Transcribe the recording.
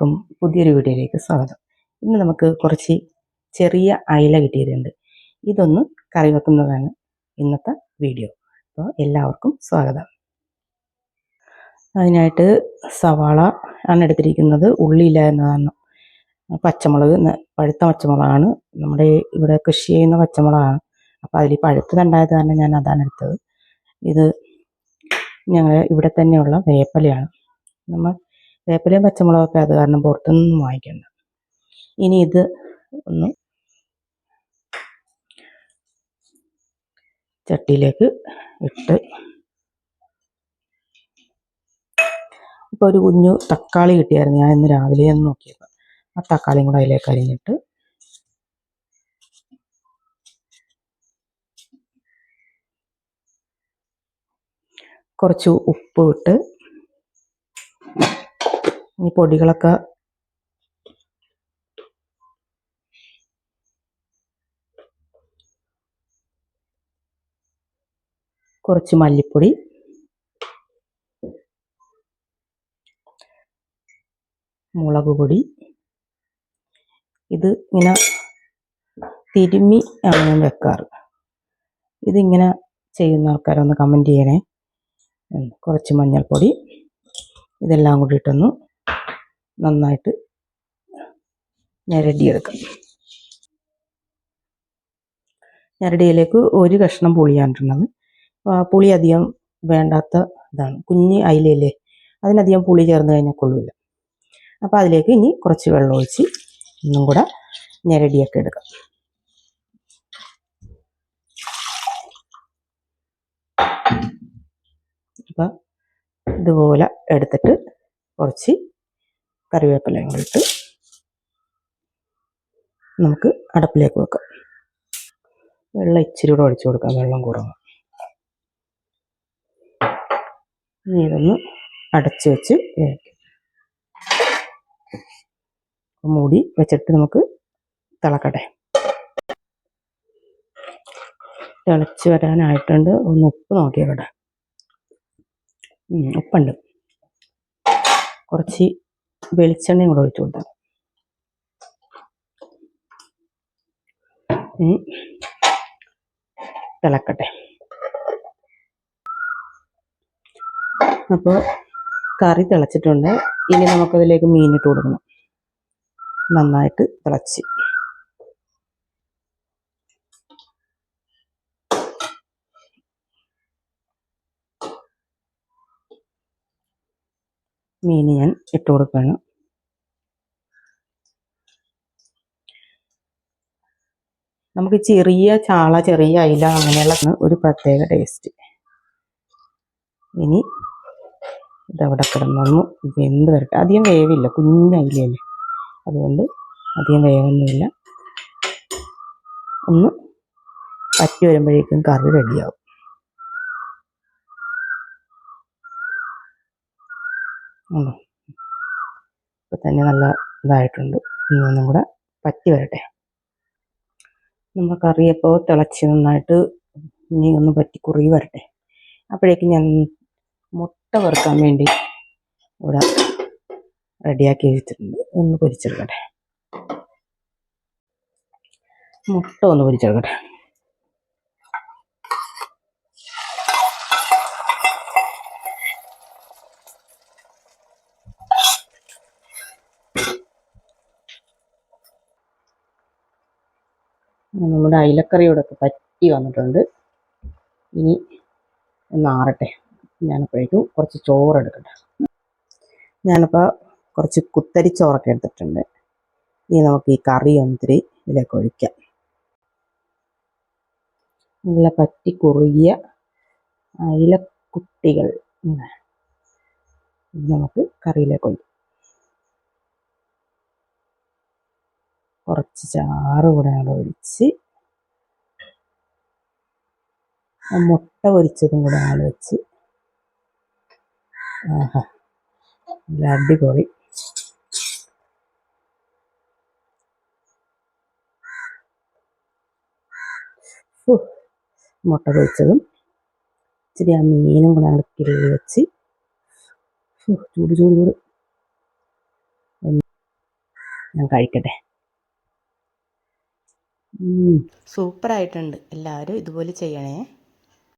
എല്ലാവർക്കും പുതിയൊരു വീഡിയോയിലേക്ക് സ്വാഗതം. ഇന്ന് നമുക്ക് കുറച്ച് ചെറിയ അയില കിട്ടിയിട്ടുണ്ട്. ഇതൊന്ന് കറി വെക്കുന്നതാണ് ഇന്നത്തെ വീഡിയോ. അപ്പോൾ എല്ലാവർക്കും സ്വാഗതം. അതിനായിട്ട് സവാള ആണ് എടുത്തിരിക്കുന്നത്. ഉള്ളിയില്ല എന്നതാണ്. പച്ചമുളക് പഴുത്ത പച്ചമുളകാണ്. നമ്മുടെ ഇവിടെ കൃഷി ചെയ്യുന്ന പച്ചമുളകാണ്. അപ്പോൾ അതിൽ പഴുത്തതുണ്ടായത് കാരണം ഞാൻ അതാണ് എടുത്തത്. ഇത് ഞങ്ങൾ ഇവിടെ തന്നെയുള്ള വേപ്പലയാണ്. നമ്മൾ വേപ്പിലയും പച്ചമുളകൊക്കെ അത് കാരണം പുറത്തുനിന്നും വാങ്ങിക്കണ്ട. ഇനി ഇത് ഒന്ന് ചട്ടിയിലേക്ക് ഇട്ട് ഇപ്പോൾ ഒരു കുഞ്ഞു തക്കാളി കിട്ടിയായിരുന്നു. ഞാൻ ഇന്ന് രാവിലെ ഒന്ന് നോക്കിയപ്പോൾ ആ തക്കാളിയും കൂടെ അതിലേക്ക് അരിഞ്ഞിട്ട് കുറച്ച് ഉപ്പ് ഇട്ട് ഈ പൊടികളൊക്കെ കുറച്ച് മല്ലിപ്പൊടി. മുളക് പൊടി. ഇത് ഇങ്ങനെ തിരുമ്മി ആണ് ഞാൻ വെക്കാറ്. ഇതിങ്ങനെ ചെയ്യുന്ന ആൾക്കാരൊന്ന് കമന്റ് ചെയ്യണേ. കുറച്ച് മഞ്ഞൾപ്പൊടി. ഇതെല്ലാം കൂടി ഇട്ടൊന്ന് നന്നായിട്ട് ഞരടിയെടുക്കാം ഞരടിയിലേക്ക് ഒരു കഷ്ണം പുളിയാണ് ഇടുന്നത്. പുളി അധികം വേണ്ടാത്ത ഇതാണ്. കുഞ്ഞ് അയിലല്ലേ അതിനധികം പുളി ചേർന്ന് കഴിഞ്ഞാൽ കൊള്ളില്ല അപ്പോൾ അതിലേക്ക് ഇനി കുറച്ച് വെള്ളം ഒഴിച്ച് ഒന്നും കൂടെ ഞെരടിയൊക്കെ എടുക്കാം. അപ്പം ഇതുപോലെ എടുത്തിട്ട് കുറച്ച് കറിവേപ്പിലയും കൂടി ഇട്ട് നമുക്ക് അടപ്പിലേക്ക് വെക്കാം. വെള്ളം ഇച്ചിരി കൂടെ ഒഴിച്ചു കൊടുക്കാം. വെള്ളം കുറവാണ്. ഇനി ഇതൊന്ന് അടച്ചു വെച്ച് വേവിക്കാം. മൂടി വെച്ചിട്ട് നമുക്ക് തിളക്കട്ടെ. തിളച്ച് വരാനായിട്ടുണ്ട്. ഒന്ന് ഉപ്പ് നോക്കിയാൽ ഉപ്പുണ്ട്. കുറച്ച് വെളിച്ചെണ്ണയും കൂടെ ഒഴിച്ചു കൊടുക്കാം ഇനി തിളക്കട്ടെ. അപ്പോൾ കറി തിളച്ചിട്ടുണ്ട്. ഇനി നമുക്കതിലേക്ക് മീനിട്ട് കൊടുക്കണം. നന്നായിട്ട് തിളച്ച്. മീൻ ഞാൻ ഇട്ട് കൊടുക്കുകയാണ് നമുക്ക് ചെറിയ ചാള ചെറിയ അയില അങ്ങനെയുള്ള ഒരു പ്രത്യേക ടേസ്റ്റ് ഇനി ഇതവിടെ കിടന്നൊന്ന് വെന്ത് വരട്ടെ. അധികം വേവില്ല കുഞ്ഞ അയിലയല്ലേ. അതുകൊണ്ട് അധികം വേവൊന്നുമില്ല. ഒന്ന് പറ്റി വരുമ്പോഴേക്കും കറി റെഡിയാവും ഉണ്ടോ? ഇപ്പൊ തന്നെ നല്ല ഇതായിട്ടുണ്ട്. ഇനി ഒന്നും കൂടെ പറ്റി വരട്ടെ. നമ്മുടെ കറിയപ്പോൾ തിളച്ച് നന്നായിട്ട് ഇനി ഒന്ന് പറ്റി കുറി വരട്ടെ. അപ്പോഴേക്ക് ഞാൻ മുട്ട വറുക്കാൻ വേണ്ടി ഇവിടെ റെഡിയാക്കി വെച്ചിട്ടുണ്ട്. ഒന്ന് പൊരിച്ചെടുക്കട്ടെ. മുട്ട ഒന്ന് പൊരിച്ചെടുക്കട്ടെ. നമ്മുടെ അയിലക്കറിയോടൊക്കെ പറ്റി വന്നിട്ടുണ്ട്. ഇനി ഒന്ന് ആറട്ടെ. ഞാനപ്പോഴേക്കും കുറച്ച് ചോറ് എടുക്കട്ടെ. ഞാനിപ്പോൾ കുറച്ച് കുത്തരി ചോറൊക്കെ എടുത്തിട്ടുണ്ട്. ഇനി നമുക്ക് ഈ കറി ഒന്നിരി ഇതിലേക്ക് ഒഴിക്കാം. നല്ല പറ്റി കുറുകിയ അയിലക്കുട്ടികൾ നമുക്ക് കറിയിലേക്ക് ഒഴിക്കാം. കുറച്ച് ചാറ് കൂടെ അങ്ങോട്ട് ഒഴിച്ച് മുട്ട പൊരിച്ചതും കൂടെ അങ്ങോട്ട് വെച്ച്. ആഹാ അടിപൊളി. മുട്ട പൊരിച്ചതും ഇച്ചിരി ആ മീനും കൂടെ കിഴി വെച്ച്. ചൂട് ചൂട് ചൂട്. ഞാൻ കഴിക്കട്ടെ. സൂപ്പറായിട്ടുണ്ട്. എല്ലാവരും ഇതുപോലെ ചെയ്യണേ.